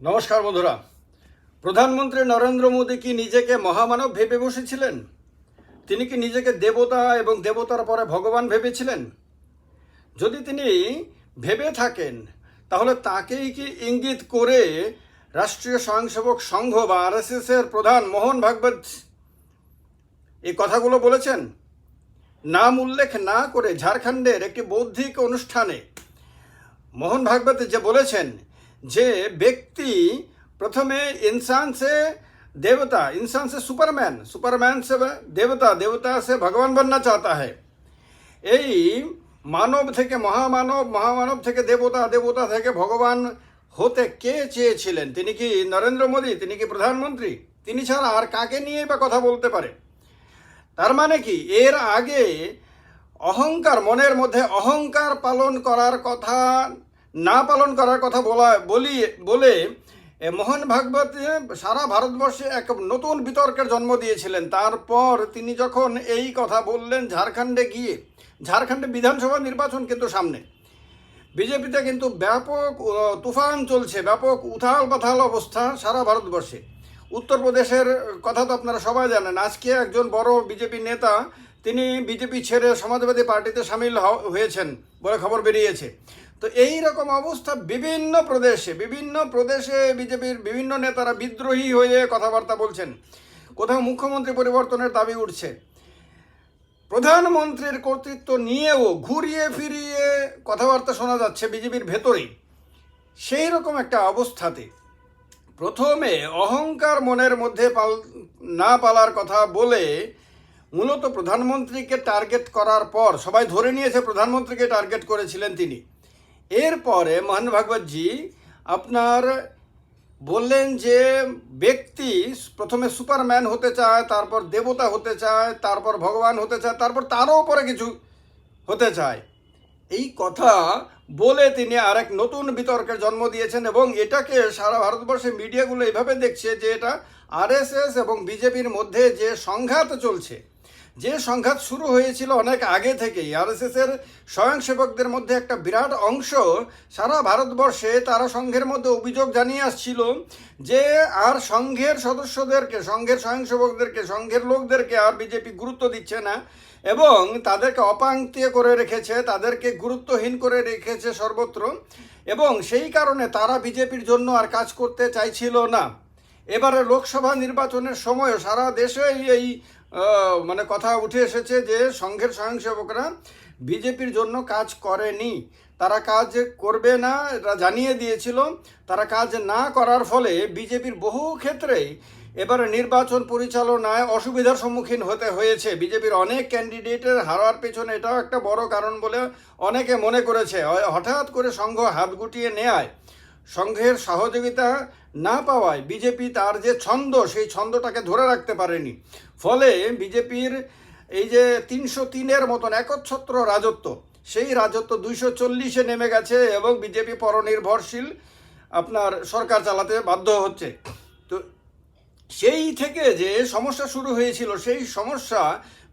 নমস্কার বন্ধুরা। প্রধানমন্ত্রী নরেন্দ্র মোদী কি নিজেকে মহামানব ভেবে বসেছিলেন? তিনি কি নিজেকে দেবতা এবং দেবতার পরে ভগবান ভেবেছিলেন? যদি তিনি ভেবে থাকেন, তাহলে তাকেই কি ইঙ্গিত করে রাষ্ট্রীয় স্বয়ংসেবক সংঘ বা আরএসএস এর প্রধান মোহন ভাগবত এই কথাগুলো বলেছেন? নাম উল্লেখ না করে ঝাড়খণ্ডের একটি বৌদ্ধিক অনুষ্ঠানে মোহন ভাগবত যে বলেছেন যে ব্যক্তি প্রথমে इंसान से देवता इंसान से सुपरमैन सुपरमैन से देवता देवता से भगवान बनना चाहता है এই মানব থেকে মহামানব মহামানব থেকে দেবতা দেবতা থেকে ভগবান হতে কে চেয়েছিলেন তিনি কি নরেন্দ্র মোদী তিনি কি প্রধানমন্ত্রী তিনি ছাড়া আর কাকে নিয়ে বা কথা বলতে পারে তার মানে কি এর আগে অহংকার মনের মধ্যে অহংকার পালন করার কথা না পালন করার কথা বলা, বলি, বলে মোহন ভাগবত সারা ভারতবর্ষে এক নতুন বিতর্কের জন্ম দিয়েছিলেন। তারপর তিনি যখন এই কথা বললেন ঝাড়খণ্ডে গিয়ে, ঝাড়খণ্ডে বিধানসভা নির্বাচন কিন্তু সামনে। বিজেপিতে কিন্তু ব্যাপক তুফান চলছে, ব্যাপক উথাল পাথাল অবস্থা সারা ভারতবর্ষে। উত্তরপ্রদেশের কথা তো আপনারা সবাই জানেন, আজকে একজন বড় বিজেপি নেতা, তিনি বিজেপি ছেড়ে সমাজবাদী পার্টিতে সামিল হয়েছেন বলে খবর বেরিয়েছে। তো এই রকম অবস্থা বিভিন্ন প্রদেশে বিভিন্ন প্রদেশে বিজেপির বিভিন্ন নেতারা বিদ্রোহী হয়ে কথাবার্তা বলছেন। কোথাও মুখ্যমন্ত্রী পরিবর্তনের দাবি উঠছে। প্রধানমন্ত্রীর কর্তৃত্ব নিয়েও ঘুরিয়ে ফিরিয়ে কথাবার্তা শোনা যাচ্ছে বিজেপির ভেতরেই সেই রকম একটা অবস্থাতে প্রথমে অহংকার মনের মধ্যে পাল, না পালার কথা বলে মূলত প্রধানমন্ত্রীকে টার্গেট করার পর, সবাই ধরে নিয়েছে প্রধানমন্ত্রীকে টার্গেট করেছিলেন তিনি। এরপরে মহান ভাগবতজি আপনার বললেন যে ব্যক্তি প্রথমে সুপারম্যান হতে চায়, তারপর দেবতা হতে চায়, তারপর ভগবান হতে চায়, তারপর তারও উপরে কিছু হতে চায়। এই কথা বলে তিনি আরেক নতুন বিতর্কের জন্ম দিয়েছেন এবং এটাকে সারা ভারতবর্ষে মিডিয়াগুলো এভাবে দেখছে যে এটা আরএসএস এবং বিজেপির মধ্যে যে সংঘাত চলছে যে সংঘাত শুরু হয়েছিল অনেক আগে থেকেই আরএসএস এর স্বয়ংসেবকদের মধ্যে একটা বিরাট অংশ সারা ভারতবর্ষে তারা সংঘের মধ্যে অভিযোগ জানিয়ে আসছিল যে আর সংঘের সদস্যদেরকে, সংঘের স্বয়ংসেবকদেরকে, সংঘের লোকদেরকে আর বিজেপি গুরুত্ব দিচ্ছে না এবং তাদেরকে অপাঙ্ক্তীয় করে রেখেছে, তাদেরকে গুরুত্বহীন করে রেখেছে সর্বত্র এবং সেই কারণে তারা বিজেপির জন্য আর কাজ করতে চাইছিল না। এবারে লোকসভা নির্বাচনের সময় সারা দেশে এই মানে কথা উঠে এসেছে যে সংঘের স্বয়ংসেবকরা বিজেপির জন্য কাজ করেনি। তারা কাজ করবে না, এটা জানিয়ে দিয়েছিল। তারা কাজ না করার ফলে বিজেপির বহু ক্ষেত্রেই এবার নির্বাচন পরিচালনায় অসুবিধার সম্মুখীন হতে হয়েছে। বিজেপির অনেক ক্যান্ডিডেটের হারার পেছনে এটাও একটা বড় কারণ বলে অনেকে মনে করেছে। হঠাৎ করে সংঘ হাত গুটিয়ে নেয়। সংঘের সহযোগিতা না পাওয়ায় বিজেপি তার যে ছন্দ, সেই ছন্দটাকে ধরে রাখতে পারেনি। ফলে বিজেপির এই যে তিনশো তিনের মতন একচ্ছত্র রাজত্ব, সেই রাজত্ব দুইশো চল্লিশে নেমে গেছে এবং বিজেপি পরনির্ভরশীল আপনার সরকার চালাতে বাধ্য হচ্ছে। তো সেই থেকে যে সমস্যা শুরু হয়েছিল, সেই সমস্যা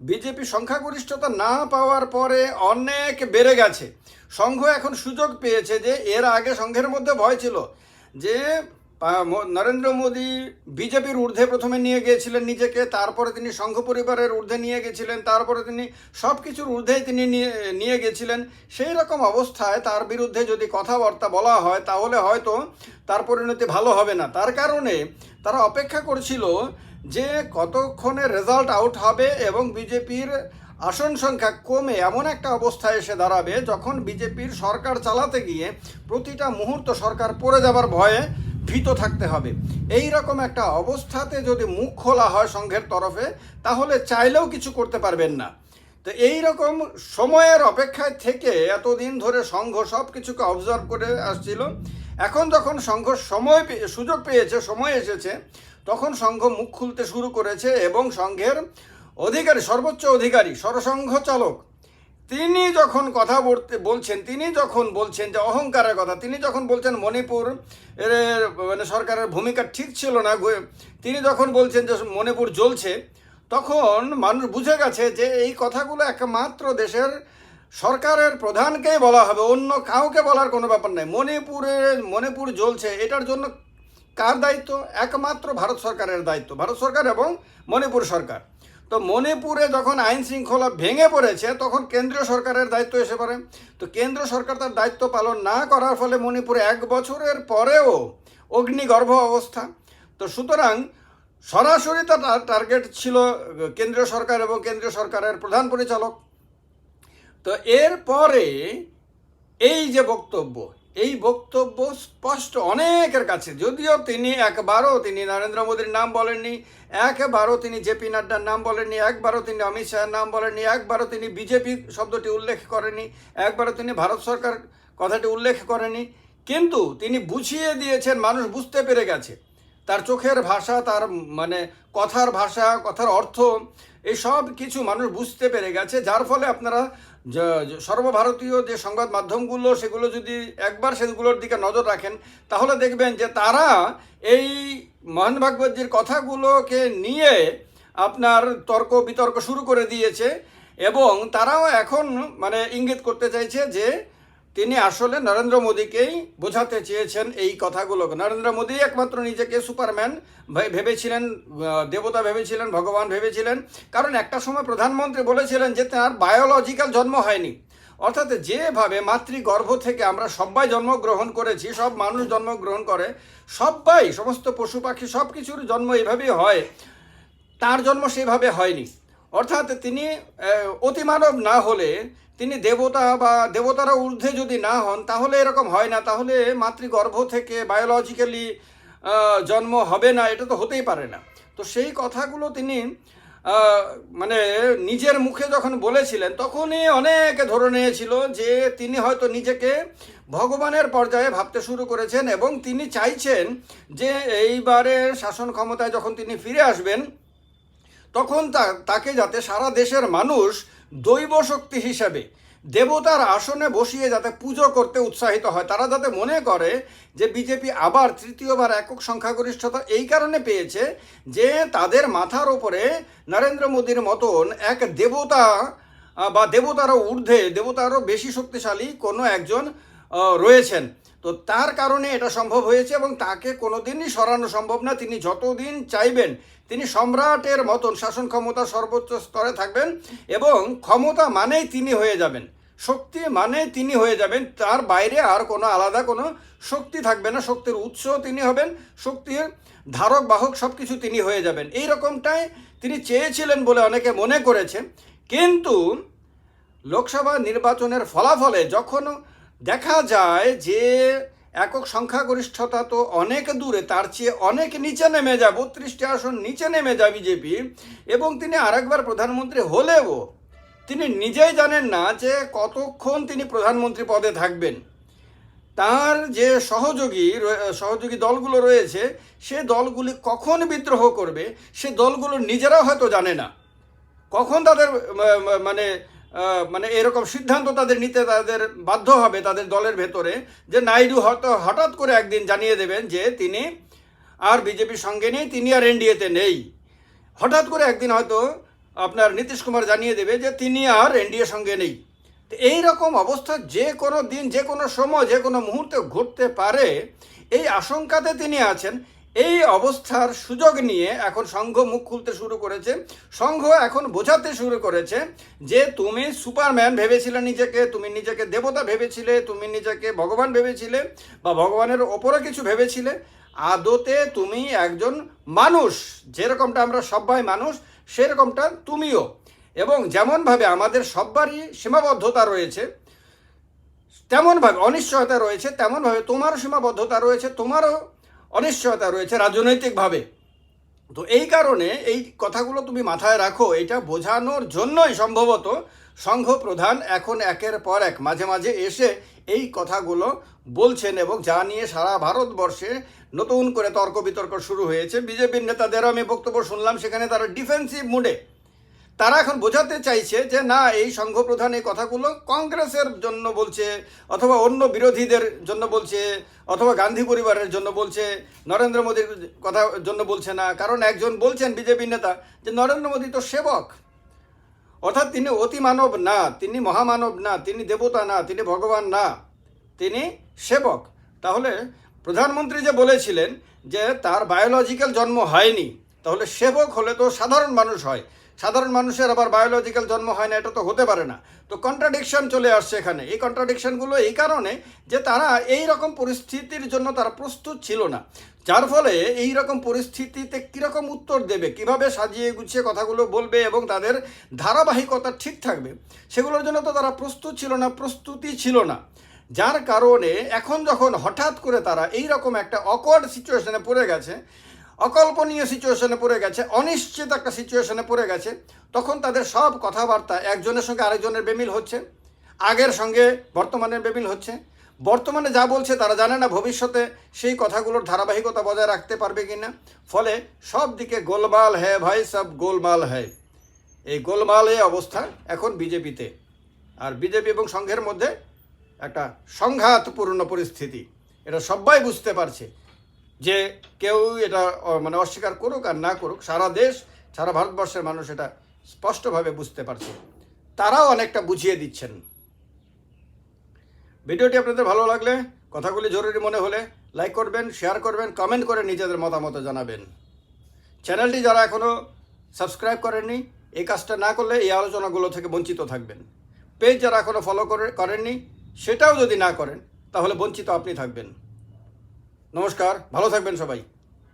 বিজেপি সংখ্যাগরিষ্ঠতা না পাওয়ার পরে অনেক বেড়ে গেছে। সংঘ এখন সুযোগ পেয়েছে যে এর আগে সংঘের মধ্যে ভয় ছিল যে নরেন্দ্র মোদী বিজেপির ঊর্ধ্বে প্রথমে নিয়ে গিয়েছিলেন নিজেকে, তারপরে তিনি সংঘ পরিবারের ঊর্ধ্বে নিয়ে গেছিলেন তারপরে তিনি সব কিছুর ঊর্ধ্বেই তিনি নিয়ে নিয়ে গেছিলেন সেই রকম অবস্থায় তার বিরুদ্ধে যদি কথাবার্তা বলা হয়, তাহলে হয়তো তার পরিণতি ভালো হবে না। তার কারণে তারা অপেক্ষা করছিল যে কতক্ষণে রেজাল্ট আউট হবে এবং বিজেপির আসন সংখ্যা কমে এমন একটা অবস্থায় এসে দাঁড়াবে যখন বিজেপির সরকার চালাতে গিয়ে প্রতিটা মুহূর্ত সরকার পড়ে যাবার ভয়ে ভীত থাকতে হবে। এই রকম একটা অবস্থাতে যদি মুখ খোলা হয় সংঘের তরফে, তাহলে চাইলেও কিছু করতে পারবেন না। তো এই রকম সময়ের অপেক্ষায় থেকে এতদিন ধরে সংঘ সব কিছুকে অবজার্ভ করে আসছিল। এখন যখন সংঘ সময় সুযোগ পেয়েছে, সময় এসেছে, তখন সংঘ মুখ খুলতে শুরু করেছে এবং সংঘের অধিকারী, সর্বোচ্চ অধিকারী সরসংঘ চালক তিনি যখন কথা বলতে বলছেন, তিনি যখন বলছেন যে অহংকারের কথা, তিনি যখন বলছেন মণিপুর এর মানে সরকারের ভূমিকা ঠিক ছিল না তিনি যখন বলছেন যে মণিপুর জ্বলছে, তখন মানুষ বুঝে গেছে যে এই কথাগুলো একমাত্র দেশের সরকারের প্রধানকেই বলা হবে, অন্য কাউকে বলার কোনো ব্যাপার নাই। মণিপুরে, মণিপুর জ্বলছে, এটার জন্য কার দায়িত্ব? একমাত্র ভারত সরকারের দায়িত্ব, ভারত সরকার এবং মণিপুর সরকার। তো মণিপুরে যখন আইন শৃঙ্খলা ভেঙে পড়েছে, তখন কেন্দ্রীয় সরকারের দায়িত্ব এসে পড়ে। তো কেন্দ্র সরকার তার দায়িত্ব পালন না করার ফলে মণিপুরে এক বছরের পরেও অগ্নিগর্ভ অবস্থা। তো সুতরাং সরাসরি তার টার্গেট ছিল কেন্দ্রীয় সরকার এবং কেন্দ্রীয় সরকারের প্রধান পরিচালক। তো এরপরে এই যে বক্তব্য এই বক্তব্য স্পষ্ট অনেকের কাছে। যদিও তিনি একবারও তিনি নরেন্দ্র মোদীর নাম বলেননি, একবারও তিনি জেপি নাড্ডার নাম বলেননি, একবারও তিনি অমিত শাহের নাম বলেননি, একবারও তিনি বিজেপি শব্দটি উল্লেখ করেনি একবারও তিনি ভারত সরকার কথাটি উল্লেখ করেনি কিন্তু তিনি বুঝিয়ে দিয়েছেন, মানুষ বুঝতে পেরে গেছে। তার চোখের ভাষা, তার মানে কথার ভাষা, কথার অর্থ, এই সব কিছু মানুষ বুঝতে পেরে গেছে। যার ফলে আপনারা সর্বভারতীয় যে সংবাদ মাধ্যমগুলো, সেগুলো যদি একবার সেগুলোর দিকে নজর রাখেন, তাহলে দেখবেন যে তারা এই মোহন ভাগবতজির কথাগুলোকে নিয়ে আপনার তর্ক বিতর্ক শুরু করে দিয়েছে এবং তারাও এখন মানে ইঙ্গিত করতে চাইছে যে তিনি আসলে নরেন্দ্র মোদীকেই বোঝাতে চেয়েছেন এই কথাগুলো নরেন্দ্র মোদী একমাত্র নিজেকে সুপারম্যান ভেবেছিলেন দেবতা ভেবেছিলেন, ভগবান ভেবেছিলেন। কারণ একটা সময় প্রধানমন্ত্রী বলেছিলেন যে তার বায়োলজিক্যাল জন্ম হয়নি। অর্থাৎ যেভাবে মাতৃগর্ভ থেকে আমরা সবাই জন্মগ্রহণ করেছি, সব মানুষ জন্মগ্রহণ করে সবাই সমস্ত পশু পাখি সব কিছুর জন্ম এভাবেই হয়। তার জন্ম সেভাবে হয়নি। অর্থাৎ তিনি অতিমানব না হলে, তিনি দেবতা বা দেবতারা ঊর্ধ্বে যদি না হন, তাহলে এরকম হয় না। তাহলে মাতৃগর্ভ থেকে বায়োলজিক্যালি জন্ম হবে না, এটা তো হতেই পারে না। তো সেই কথাগুলো তিনি মানে নিজের মুখে যখন বলেছিলেন, তখনই অনেক ধরে নিয়েছিল যে তিনি হয়তো নিজেকে ভগবানের পর্যায়ে ভাবতে শুরু করেছেন এবং তিনি চাইছেন যে এইবারে শাসন ক্ষমতায় যখন তিনি ফিরে আসবেন তখন তা- তাকে যাতে সারা দেশের মানুষ দৈব শক্তি হিসেবে দেবতার আসনে বসিয়ে যাতে পুজো করতে উৎসাহিত হয়, তারা যাতে মনে করে যে বিজেপি আবার তৃতীয়বার একক সংখ্যাগরিষ্ঠতা এই কারণে পেয়েছে যে তাদের মাথার ওপরে নরেন্দ্র মোদীর মতন এক দেবতা বা দেবতারও ঊর্ধ্বে, দেবতারও বেশি শক্তিশালী কোনো একজন রয়েছেন। তো তার কারণে এটা সম্ভব হয়েছে এবং তাকে কোনোদিনই সরানো সম্ভব না। তিনি যতদিন চাইবেন, তিনি সম্রাটের মতন শাসন ক্ষমতা সর্বোচ্চ স্তরে থাকবেন এবং ক্ষমতা মানেই তিনি হয়ে যাবেন। শক্তি মানে তিনি হয়ে যাবেন। তার বাইরে আর কোনো আলাদা কোনো শক্তি থাকবে না। শক্তির উৎস তিনি হবেন, শক্তির ধারক, বাহক সব কিছু তিনি হয়ে যাবেন। এই রকমটাই তিনি চেয়েছিলেন বলে অনেকে মনে করেছে কিন্তু লোকসভা নির্বাচনের ফলাফলে যখন দেখা যায় যে একক সংখ্যাগরিষ্ঠতা তো অনেক দূরে, তার চেয়ে অনেক নিচে নেমে যায়, বত্রিশটি আসন নিচে নেমে যায় বিজেপি, এবং তিনি আরেকবার প্রধানমন্ত্রী হলেও তিনি নিজেই জানেন না যে কতক্ষণ তিনি প্রধানমন্ত্রী পদে থাকবেন। তার যে সহযোগী সহযোগী দলগুলো রয়েছে, সে দলগুলি কখন বিদ্রোহ করবে, সে দলগুলো নিজেরাও হয়তো জানে না। কখন তাদের মানে মানে এরকম সিদ্ধান্ত তাদের নিতে তাদের বাধ্য হবে তাদের দলের ভেতরে যে নাইডু হয়তো হঠাৎ করে একদিন জানিয়ে দেবেন যে তিনি আর বিজেপির সঙ্গে নেই, তিনি আর এনডিএতে নেই। হঠাৎ করে একদিন হয়তো আপনার নীতিশ কুমার জানিয়ে দেবে যে তিনি আর এনডিএর সঙ্গে নেই। এই রকম অবস্থা যে কোনো দিন, যে কোনো সময়, যে কোনো মুহূর্তে ঘটতে পারে, এই আশঙ্কাতে তিনি আছেন। এই অবস্থার সুযোগ নিয়ে এখন সংঘ মুখ খুলতে শুরু করেছে। সংঘ এখন বোঝাতে শুরু করেছে যে তুমি সুপারম্যান ভেবেছিলে নিজেকে, তুমি নিজেকে দেবতা ভেবেছিলে, তুমি নিজেকে ভগবান ভেবেছিলে বা ভগবানের ওপরে কিছু ভেবেছিলে। আদতে তুমি একজন মানুষ, যেরকমটা আমরা সবাই মানুষ, সেরকমটা তুমিও। এবং যেমনভাবে আমাদের সবারই সীমাবদ্ধতা রয়েছে, তেমনভাবে অনিশ্চয়তা রয়েছে, তেমনভাবে তোমারও সীমাবদ্ধতা রয়েছে, তোমারও অনিশ্চয়তা রয়েছে রাজনৈতিকভাবে। তো এই কারণে এই কথাগুলো তুমি মাথায় রাখো, এটা বোঝানোর জন্যই সম্ভবত সংঘ প্রধান এখন একের পর এক মাঝে মাঝে এসে এই কথাগুলো বলছেন এবং যা নিয়ে সারা ভারতবর্ষে নতুন করে তর্ক বিতর্ক শুরু হয়েছে। বিজেপির নেতাদেরও আমি বক্তব্য শুনলাম, সেখানে তারা ডিফেন্সিভ মুডে তারা এখন বোঝাতে চাইছে যে না, এই সংঘ প্রধান এই কথাগুলো কংগ্রেসের জন্য বলছে, অথবা অন্য বিরোধীদের জন্য বলছে, অথবা গান্ধী পরিবারের জন্য বলছে, নরেন্দ্র মোদীর কথা জন্য বলছে না। কারণ একজন বলছেন বিজেপি নেতা যে নরেন্দ্র মোদী তো সেবক। অর্থাৎ তিনি অতিমানব না, তিনি মহামানব না, তিনি দেবতা না, তিনি ভগবান না, তিনি সেবক। তাহলে প্রধানমন্ত্রী যে বলেছিলেন যে তার বায়োলজিক্যাল জন্ম হয়নি, তাহলে সেবক হলে তো সাধারণ মানুষ হয়। সাধারণ মানুষের আবার বায়োলজিক্যাল জন্ম হয় না, এটা তো হতে পারে না। তো কন্ট্রাডিকশন চলে আসছে এখানে। এই কন্ট্রাডিকশনগুলো এই কারণে যে তারা এই রকম পরিস্থিতির জন্য তারা প্রস্তুত ছিল না। যার ফলে এই রকম পরিস্থিতিতে কীরকম উত্তর দেবে, কীভাবে সাজিয়ে গুছিয়ে কথাগুলো বলবে এবং তাদের ধারাবাহিকতা ঠিক থাকবে, সেগুলোর জন্য তো তারা প্রস্তুত ছিল না, প্রস্তুতি ছিল না। যার কারণে এখন যখন হঠাৎ করে তারা এই রকম একটা অকওয়ার্ড সিচুয়েশনে পড়ে গেছে অকল্পনীয় সিচুয়েশনে পড়ে গেছে, অনিশ্চিত একটা সিচুয়েশনে পড়ে গেছে, তখন তাদের সব কথাবার্তা একজনের সঙ্গে আরেকজনের বেমিল হচ্ছে, আগের সঙ্গে বর্তমানের বেমিল হচ্ছে। বর্তমানে যা বলছে তারা জানে না ভবিষ্যতে সেই কথাগুলোর ধারাবাহিকতা বজায় রাখতে পারবে কি না ফলে সব দিকে গোলমাল হ্যায় ভাই, সব গোলমাল হ্যায় এই গোলমাল এই অবস্থা এখন বিজেপিতে। আর বিজেপি এবং সংঘের মধ্যে একটা সংঘাতপূর্ণ পরিস্থিতি। এটা সবাই বুঝতে পারছে। যে কেউ এটা মানে অস্বীকার করুক আর না করুক, সারা দেশ, সারা ভারতবর্ষের মানুষ এটা স্পষ্টভাবে বুঝতে পারছে। তারাও অনেকটা বুঝিয়ে দিচ্ছেন। ভিডিওটি আপনাদের ভালো লাগলে কথাগুলি জরুরি মনে হলে লাইক করবেন, শেয়ার করবেন, কমেন্ট করে নিজেদের মতামত জানাবেন। চ্যানেলটি যারা এখনও সাবস্ক্রাইব করেননি, এই কাজটা না করলে এই আলোচনাগুলো থেকে বঞ্চিত থাকবেন। পেজ যারা এখনও ফলো করে, করেননি, সেটাও যদি না করেন, তাহলে বঞ্চিত আপনি থাকবেন। নমস্কার ভালো থাকবেন সবাই।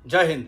জয় হিন্দ।